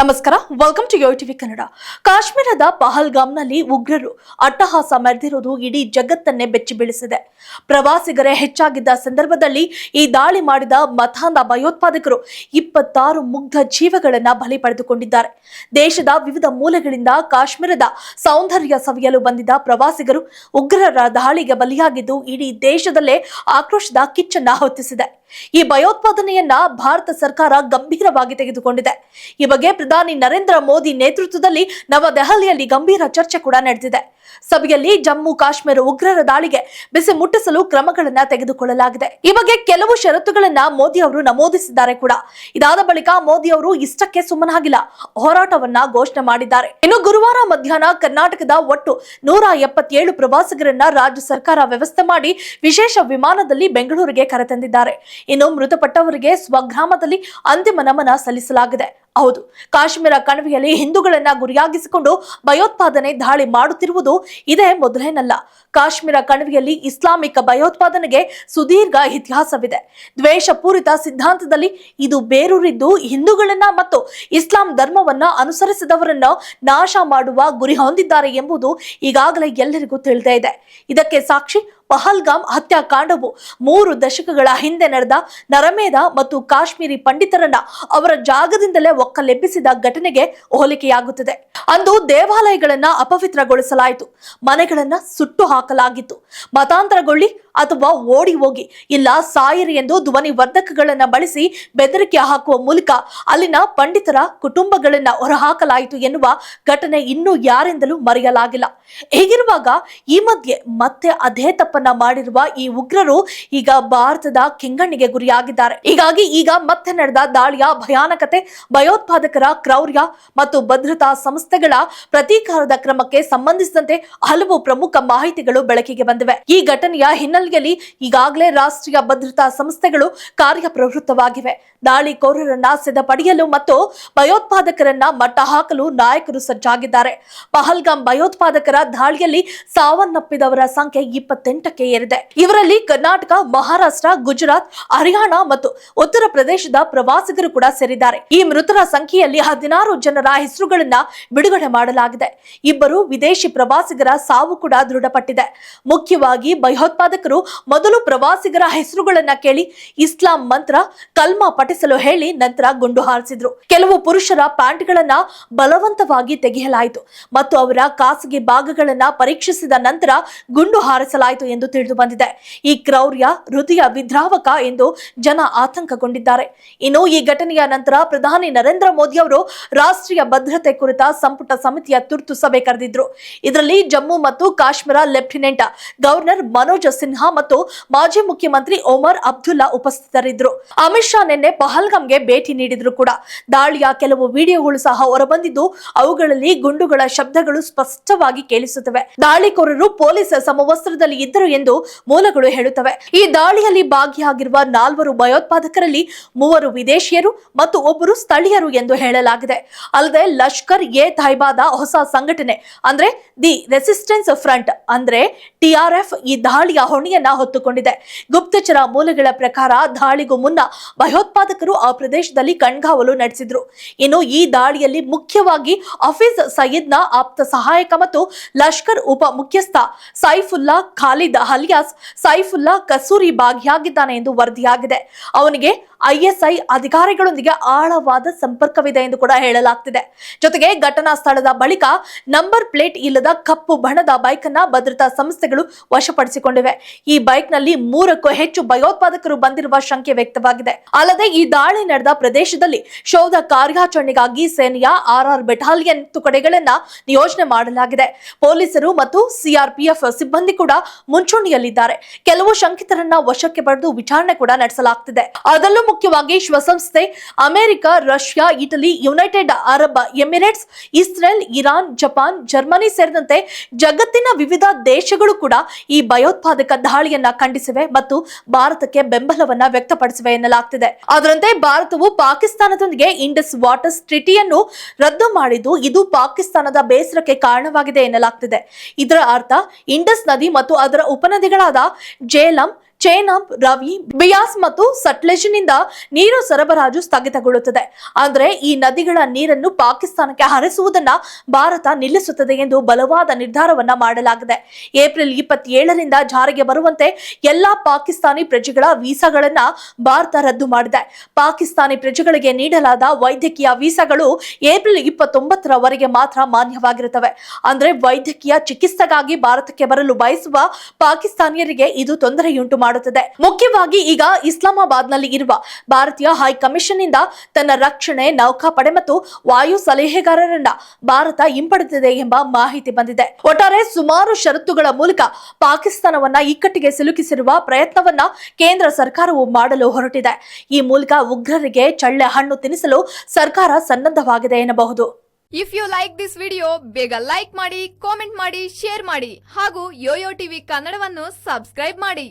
ನಮಸ್ಕಾರ welcome to yo TV Kannada ಕಾಶ್ಮೀರದ ಪಹಲ್ಗಾಮ್ನಲ್ಲಿ ಉಗ್ರರು ಅಟ್ಟಹಾಸ ಮೆರೆದಿರುವುದು ಇಡೀ ಜಗತ್ತನ್ನೇ ಬೆಚ್ಚಿ ಬೀಳಿಸಿದೆ. ಪ್ರವಾಸಿಗರೇ ಹೆಚ್ಚಾಗಿದ್ದ ಸಂದರ್ಭದಲ್ಲಿ ಈ ದಾಳಿ ಮಾಡಿದ ಮತಾಂಧ ಭಯೋತ್ಪಾದಕರು ಇಪ್ಪತ್ತಾರು ಮುಗ್ಧ ಜೀವಗಳನ್ನ ಬಲಿ ಪಡೆದುಕೊಂಡಿದ್ದಾರೆ. ದೇಶದ ವಿವಿಧ ಮೂಲೆಗಳಿಂದ ಕಾಶ್ಮೀರದ ಸೌಂದರ್ಯ ಸವಿಯಲು ಬಂದಿದ್ದ ಪ್ರವಾಸಿಗರು ಉಗ್ರರ ದಾಳಿಗೆ ಬಲಿಯಾಗಿದ್ದು ಇಡೀ ದೇಶದಲ್ಲೇ ಆಕ್ರೋಶದ ಕಿಚ್ಚನ್ನ ಹೊತ್ತಿಸಿದೆ. ಈ ಭಯೋತ್ಪಾದನೆಯನ್ನ ಭಾರತ ಸರ್ಕಾರ ಗಂಭೀರವಾಗಿ ತೆಗೆದುಕೊಂಡಿದೆ. ಈ ಬಗ್ಗೆ ಪ್ರಧಾನಿ ನರೇಂದ್ರ ಮೋದಿ ನೇತೃತ್ವದಲ್ಲಿ ನವದೆಹಲಿಯಲ್ಲಿ ಗಂಭೀರ ಚರ್ಚೆ ಕೂಡ ನಡೆದಿದೆ. ಸಭೆಯಲ್ಲಿ ಜಮ್ಮು ಕಾಶ್ಮೀರ ಉಗ್ರರ ದಾಳಿಗೆ ಬಿಸಿ ಮುಟ್ಟಿಸಲು ಕ್ರಮಗಳನ್ನ ತೆಗೆದುಕೊಳ್ಳಲಾಗಿದೆ. ಈ ಬಗ್ಗೆ ಕೆಲವು ಷರತ್ತುಗಳನ್ನ ಮೋದಿ ಅವರು ನಮೂದಿಸಿದ್ದಾರೆ ಕೂಡ. ಇದಾದ ಬಳಿಕ ಮೋದಿ ಅವರು ಇಷ್ಟಕ್ಕೆ ಸುಮ್ಮನಾಗಿಲ್ಲ. ಹೋರಾಟವನ್ನ ಘೋಷಣೆ ಮಾಡಿದ್ದಾರೆ. ಇನ್ನು ಗುರುವಾರ ಮಧ್ಯಾಹ್ನ ಕರ್ನಾಟಕದ ಒಟ್ಟು ನೂರ ಎಪ್ಪತ್ತೇಳು ಪ್ರವಾಸಿಗರನ್ನ ರಾಜ್ಯ ಸರ್ಕಾರ ವ್ಯವಸ್ಥೆ ಮಾಡಿ ವಿಶೇಷ ವಿಮಾನದಲ್ಲಿ ಬೆಂಗಳೂರಿಗೆ ಕರೆತಂದಿದ್ದಾರೆ. ಇನ್ನು ಮೃತಪಟ್ಟವರಿಗೆ ಸ್ವಗ್ರಾಮದಲ್ಲಿ ಅಂತಿಮ ನಮನ ಸಲ್ಲಿಸಲಾಗಿದೆ. ಹೌದು, ಕಾಶ್ಮೀರ ಕಣಿವೆಯಲ್ಲಿ ಹಿಂದೂಗಳನ್ನ ಗುರಿಯಾಗಿಸಿಕೊಂಡು ಭಯೋತ್ಪಾದನೆ ದಾಳಿ ಮಾಡುತ್ತಿರುವುದು ಇದೇ ಮೊದಲೇನಲ್ಲ. ಕಾಶ್ಮೀರ ಕಣಿವೆಯಲ್ಲಿ ಇಸ್ಲಾಮಿಕ ಭಯೋತ್ಪಾದನೆಗೆ ಸುದೀರ್ಘ ಇತಿಹಾಸವಿದೆ. ದ್ವೇಷಪೂರಿತ ಸಿದ್ಧಾಂತದಲ್ಲಿ ಇದು ಬೇರೂರಿದ್ದು ಹಿಂದೂಗಳನ್ನ ಮತ್ತು ಇಸ್ಲಾಂ ಧರ್ಮವನ್ನ ಅನುಸರಿಸಿದವರನ್ನ ನಾಶ ಮಾಡುವ ಗುರಿ ಹೊಂದಿದ್ದಾರೆ ಎಂಬುದು ಈಗಾಗಲೇ ಎಲ್ಲರಿಗೂ ತಿಳಿದೇ ಇದೆ. ಇದಕ್ಕೆ ಸಾಕ್ಷಿ ಪಹಲ್ಗಾಮ್ ಹತ್ಯಾಕಾಂಡವು ಮೂರು ದಶಕಗಳ ಹಿಂದೆ ನಡೆದ ನರಮೇಧ ಮತ್ತು ಕಾಶ್ಮೀರಿ ಪಂಡಿತರನ್ನ ಅವರ ಜಾಗದಿಂದಲೇ ಒಕ್ಕಲೆಬ್ಬಿಸಿದ ಘಟನೆಗೆ ಹೋಲಿಕೆಯಾಗುತ್ತದೆ. ಅಂದು ದೇವಾಲಯಗಳನ್ನ ಅಪವಿತ್ರಗೊಳಿಸಲಾಯಿತು. ಮನೆಗಳನ್ನ ಸುಟ್ಟು ಹಾಕಲಾಗಿತ್ತು. ಮತಾಂತರಗೊಳ್ಳಿ ಅಥವಾ ಓಡಿ ಹೋಗಿ, ಇಲ್ಲ ಸಾಯಿರಿ ಎಂದು ಧ್ವನಿ ವರ್ಧಕಗಳನ್ನ ಬಳಸಿ ಬೆದರಿಕೆ ಹಾಕುವ ಮೂಲಕ ಅಲ್ಲಿನ ಪಂಡಿತರ ಕುಟುಂಬಗಳನ್ನ ಹೊರಹಾಕಲಾಯಿತು ಎನ್ನುವ ಘಟನೆ ಇನ್ನೂ ಯಾರಿಂದಲೂ ಮರೆಯಲಾಗಿಲ್ಲ. ಹೀಗಿರುವಾಗ ಈ ಮಧ್ಯೆ ಮತ್ತೆ ಅದೇ ತಪ್ಪನ್ನ ಮಾಡಿರುವ ಈ ಉಗ್ರರು ಈಗ ಭಾರತದ ಕೆಂಗಣ್ಣಿಗೆ ಗುರಿಯಾಗಿದ್ದಾರೆ. ಹೀಗಾಗಿ ಈಗ ಮತ್ತೆ ನಡೆದ ದಾಳಿಯ ಭಯಾನಕತೆ, ಭಯೋತ್ಪಾದಕರ ಕ್ರೌರ್ಯ ಮತ್ತು ಭದ್ರತಾ ಸಂಸ್ಥೆಗಳ ಪ್ರತೀಕಾರದ ಕ್ರಮಕ್ಕೆ ಸಂಬಂಧಿಸಿದಂತೆ ಹಲವು ಪ್ರಮುಖ ಮಾಹಿತಿಗಳು ಬೆಳಕಿಗೆ ಬಂದಿವೆ. ಈ ಘಟನೆಯ ಹಿನ್ನೆಲೆಯಲ್ಲಿ ಈಗಾಗಲೇ ರಾಷ್ಟ್ರೀಯ ಭದ್ರತಾ ಸಂಸ್ಥೆಗಳು ಕಾರ್ಯಪ್ರವೃತ್ತವಾಗಿವೆ. ದಾಳಿಕೋರರನ್ನ ಸಿದ್ಧಪಡಿಯಲು ಮತ್ತು ಭಯೋತ್ಪಾದಕರನ್ನ ಮಟ್ಟ ಹಾಕಲು ನಾಯಕರು ಸಜ್ಜಾಗಿದ್ದಾರೆ. ಪಹಲ್ಗಾಮ್ ಭಯೋತ್ಪಾದಕರ ದಾಳಿಯಲ್ಲಿ ಸಾವನ್ನಪ್ಪಿದವರ ಸಂಖ್ಯೆ ಇಪ್ಪತ್ತೆಂಟಕ್ಕೆ ಏರಿದೆ. ಇವರಲ್ಲಿ ಕರ್ನಾಟಕ, ಮಹಾರಾಷ್ಟ್ರ, ಗುಜರಾತ್, ಹರಿಯಾಣ ಮತ್ತು ಉತ್ತರ ಪ್ರದೇಶದ ಪ್ರವಾಸಿಗರು ಕೂಡ ಸೇರಿದ್ದಾರೆ. ಈ ಮೃತರ ಸಂಖ್ಯೆಯಲ್ಲಿ ಹದಿನಾರು ಜನರ ಹೆಸರುಗಳನ್ನ ಬಿಡುಗಡೆ ಮಾಡಲಾಗಿದೆ. ಇಬ್ಬರು ವಿದೇಶಿ ಪ್ರವಾಸಿಗರ ಸಾವು ಕೂಡ ದೃಢಪಟ್ಟಿದೆ. ಮುಖ್ಯವಾಗಿ ಭಯೋತ್ಪಾದಕರು ಮೊದಲು ಪ್ರವಾಸಿಗರ ಹೆಸರುಗಳನ್ನ ಕೇಳಿ ಇಸ್ಲಾಂ ಮಂತ್ರ ಕಲ್ಮ ಪಠಿಸಲು ಹೇಳಿ ನಂತರ ಗುಂಡು ಹಾರಿಸಿದ್ರು. ಕೆಲವು ಪುರುಷರ ಪ್ಯಾಂಟ್ಗಳನ್ನ ಬಲವಂತವಾಗಿ ತೆಗೆಯಲಾಯಿತು ಮತ್ತು ಅವರ ಖಾಸಗಿ ಭಾಗಗಳನ್ನ ಪರೀಕ್ಷಿಸಿದ ನಂತರ ಗುಂಡು ಹಾರಿಸಲಾಯಿತು ಎಂದು ತಿಳಿದು ಬಂದಿದೆ. ಈ ಕ್ರೌರ್ಯ ಹೃದಯ ವಿದ್ರಾವಕ ಎಂದು ಜನ ಆತಂಕಗೊಂಡಿದ್ದಾರೆ. ಇನ್ನು ಈ ಘಟನೆಯ ನಂತರ ಪ್ರಧಾನಿ ನರೇಂದ್ರ ಮೋದಿ ಅವರು ರಾಷ್ಟ್ರೀಯ ಭದ್ರತೆ ಕುರಿತ ಸಂಪುಟ ಸಮಿತಿಯ ತುರ್ತು ಸಭೆ ಕರೆದಿದ್ರು. ಇದರಲ್ಲಿ ಜಮ್ಮು ಮತ್ತು ಕಾಶ್ಮೀರ ಲೆಫ್ಟಿನೆಂಟ್ ಗವರ್ನರ್ ಮನೋಜ್ ಸಿನ್ಹಾ ಮತ್ತು ಮಾಜಿ ಮುಖ್ಯಮಂತ್ರಿ ಒಮರ್ ಅಬ್ದುಲ್ಲಾ ಉಪಸ್ಥಿತರಿದ್ದರು ಅಮಿತ್ ಶಾ ನಿನ್ನೆ ಪಹಲ್ಗಾಮ್ಗೆ ಭೇಟಿ ನೀಡಿದ್ರು ಕೂಡ. ದಾಳಿಯ ಕೆಲವು ವಿಡಿಯೋಗಳು ಸಹ ಹೊರಬಂದಿದ್ದು, ಅವುಗಳಲ್ಲಿ ಗುಂಡುಗಳ ಶಬ್ದಗಳು ಸ್ಪಷ್ಟವಾಗಿ ಕೇಳಿಸುತ್ತವೆ. ದಾಳಿಕೋರರು ಪೊಲೀಸ್ ಸಮವಸ್ತ್ರದಲ್ಲಿ ಇದ್ದರು ಎಂದು ಮೂಲಗಳು ಹೇಳುತ್ತವೆ. ಈ ದಾಳಿಯಲ್ಲಿ ಭಾಗಿಯಾಗಿರುವ ನಾಲ್ವರು ಭಯೋತ್ಪಾದಕರಲ್ಲಿ ಮೂವರು ವಿದೇಶಿಯರು ಮತ್ತು ಒಬ್ಬರು ಸ್ಥಳೀಯರು ಎಂದು ಹೇಳಲಾಗಿದೆ. ಅಲ್ಲದೆ ಲಷ್ಕರ್ ಎ ತೈಬಾದ ಹೊಸ ಸಂಘಟನೆ, ಅಂದ್ರೆ ದಿ ರೆಸಿಸ್ಟೆನ್ಸ್ ಫ್ರಂಟ್, ಅಂದ್ರೆ ಟಿಆರ್ಎಫ್ ಈ ದಾಳಿಯ ಹೊಣೆಯನ್ನ ಹೊತ್ತುಕೊಂಡಿದೆ. ಗುಪ್ತಚರ ಮೂಲಗಳ ಪ್ರಕಾರ ದಾಳಿಗೂ ಮುನ್ನ ಭಯೋತ್ಪಾದಕರು ಆ ಪ್ರದೇಶದಲ್ಲಿ ಕಣ್ಗಾವಲು ನಡೆಸಿದ್ರು. ಇನ್ನು ಈ ದಾಳಿಯಲ್ಲಿ ಮುಖ್ಯವಾಗಿ ಹಫೀಜ್ ಸಯೀದ್ನ ಆಪ್ತ ಸಹಾಯಕ ಮತ್ತು ಲಷ್ಕರ್ ಉಪ ಮುಖ್ಯಸ್ಥ ಸೈಫುಲ್ಲಾ ಖಾಲಿದ್ ಹಲಿಯಾಸ್ ಸೈಫುಲ್ಲಾ ಕಸೂರಿ ಭಾಗಿಯಾಗಿದ್ದಾನೆ ಎಂದು ವರದಿಯಾಗಿದೆ. ಅವನಿಗೆ ಐಎಸ್ಐ ಅಧಿಕಾರಿಗಳೊಂದಿಗೆ ಆಳವಾದ ಸಂಪರ್ಕವಿದೆ ಎಂದು ಕೂಡ ಹೇಳಲಾಗ್ತಿದೆ. ಜೊತೆಗೆ ಘಟನಾ ಸ್ಥಳದ ಬಳಿಕ ನಂಬರ್ ಪ್ಲೇಟ್ ಇಲ್ಲದ ಕಪ್ಪು ಬಣ್ಣದ ಬೈಕ್ ಅನ್ನ ಭದ್ರತಾ ಸಂಸ್ಥೆಗಳು ವಶಪಡಿಸಿಕೊಂಡಿವೆ. ಈ ಬೈಕ್ನಲ್ಲಿ ಮೂರಕ್ಕೂ ಹೆಚ್ಚು ಭಯೋತ್ಪಾದಕರು ಬಂದಿರುವ ಶಂಕೆ ವ್ಯಕ್ತವಾಗಿದೆ. ಅಲ್ಲದೆ ಈ ದಾಳಿ ನಡೆದ ಪ್ರದೇಶದಲ್ಲಿ ಶೋಧ ಕಾರ್ಯಾಚರಣೆಗಾಗಿ ಸೇನೆಯ ಆರ್ಆರ್ ಬೆಟಾಲಿಯನ್ ತುಕಡೆಗಳನ್ನ ನಿಯೋಜನೆ ಮಾಡಲಾಗಿದೆ. ಪೊಲೀಸರು ಮತ್ತು ಸಿಆರ್ಪಿಎಫ್ ಸಿಬ್ಬಂದಿ ಕೂಡ ಮುಂಚೂಣಿಯಲ್ಲಿದ್ದಾರೆ. ಕೆಲವು ಶಂಕಿತರನ್ನ ವಶಕ್ಕೆ ಪಡೆದು ವಿಚಾರಣೆ ಕೂಡ ನಡೆಸಲಾಗ್ತಿದೆ. ಅದರಲ್ಲೂ ಮುಖ್ಯವಾಗಿ ವಿಶ್ವಸಂಸ್ಥೆ America, Russia, Italy, United Arab Emirates, Israel, Iran, Japan, Germany ಸೇರಿದಂತೆ ಜಗತ್ತಿನ ವಿವಿಧ ದೇಶಗಳು ಕೂಡ ಈ ಭಯೋತ್ಪಾದಕ ದಾಳಿಯನ್ನ ಖಂಡಿಸಿವೆ ಮತ್ತು ಭಾರತಕ್ಕೆ ಬೆಂಬಲವನ್ನ ವ್ಯಕ್ತಪಡಿಸಿವೆ ಎನ್ನಲಾಗ್ತಿದೆ. ಅದರಂತೆ ಭಾರತವು ಪಾಕಿಸ್ತಾನದೊಂದಿಗೆ ಇಂಡಸ್ ವಾಟರ್ಸ್ ಟ್ರಿಟಿಯನ್ನು ರದ್ದು ಮಾಡಿದ್ದು ಇದು ಪಾಕಿಸ್ತಾನದ ಬೇಸರಕ್ಕೆ ಕಾರಣವಾಗಿದೆ ಎನ್ನಲಾಗ್ತಿದೆ. ಇದರ ಅರ್ಥ, ಇಂಡಸ್ ನದಿ ಮತ್ತು ಅದರ ಉಪನದಿಗಳಾದ ಜೇಲಂ ಚೇನಾಬ್, ರವಿ, ಬಿಯಾಸ್ ಮತ್ತು ಸಟ್ಲೆಜ್ನಿಂದ ನೀರು ಸರಬರಾಜು ಸ್ಥಗಿತಗೊಳ್ಳುತ್ತದೆ. ಆದರೆ ಈ ನದಿಗಳ ನೀರನ್ನು ಪಾಕಿಸ್ತಾನಕ್ಕೆ ಹರಿಸುವುದನ್ನ ಭಾರತ ನಿಲ್ಲಿಸುತ್ತದೆ ಎಂದು ಬಲವಾದ ನಿರ್ಧಾರವನ್ನ ಮಾಡಲಾಗಿದೆ. ಏಪ್ರಿಲ್ ಇಪ್ಪತ್ತೇಳರಿಂದ ಜಾರಿಗೆ ಬರುವಂತೆ ಎಲ್ಲಾ ಪಾಕಿಸ್ತಾನಿ ಪ್ರಜೆಗಳ ವೀಸಾಗಳನ್ನ ಭಾರತ ರದ್ದು ಮಾಡಿದೆ. ಪಾಕಿಸ್ತಾನಿ ಪ್ರಜೆಗಳಿಗೆ ನೀಡಲಾದ ವೈದ್ಯಕೀಯ ವೀಸಾಗಳು ಏಪ್ರಿಲ್ ಇಪ್ಪತ್ತೊಂಬತ್ತರವರೆಗೆ ಮಾತ್ರ ಮಾನ್ಯವಾಗಿರುತ್ತವೆ. ಅಂದ್ರೆ ವೈದ್ಯಕೀಯ ಚಿಕಿತ್ಸೆಗಾಗಿ ಭಾರತಕ್ಕೆ ಬರಲು ಬಯಸುವ ಪಾಕಿಸ್ತಾನಿಯರಿಗೆ ಇದು ತೊಂದರೆಯುಂಟು ಮುಖ್ಯವಾಗಿ ಈಗ ಇಸ್ಲಾಮಾಬಾದ್ನಲ್ಲಿ ಇರುವ ಭಾರತೀಯ ಹೈ ಕಮಿಷನ್ನಿಂದ ತನ್ನ ರಕ್ಷಣೆ, ನೌಕಾಪಡೆ ಮತ್ತು ವಾಯು ಸಲಹೆಗಾರರನ್ನ ಭಾರತ ಹಿಂಪಡೆದಿದೆ ಎಂಬ ಮಾಹಿತಿ ಬಂದಿದೆ. ಒಟ್ಟಾರೆ ಸುಮಾರು ಷರತ್ತುಗಳ ಮೂಲಕ ಪಾಕಿಸ್ತಾನವನ್ನ ಇಕ್ಕಟ್ಟಿಗೆ ಸಿಲುಕಿಸಿರುವ ಪ್ರಯತ್ನವನ್ನ ಕೇಂದ್ರ ಸರ್ಕಾರವು ಮಾಡಲು ಹೊರಟಿದೆ. ಈ ಮೂಲಕ ಉಗ್ರರಿಗೆ ಚಳ್ಳೆ ಹಣ್ಣು ತಿನ್ನಿಸಲು ಸರ್ಕಾರ ಸನ್ನದ್ಧವಾಗಿದೆ ಎನ್ನಬಹುದು. If you like this video ಬೇಗ ಲೈಕ್ ಮಾಡಿ ಕಾಮೆಂಟ್ ಮಾಡಿ ಶೇರ್ ಮಾಡಿ ಹಾಗೂ ಯೋಯೋ ಟಿವಿ ಕನ್ನಡವನ್ನು ಸಬ್ಸ್ಕ್ರೈಬ್ ಮಾಡಿ.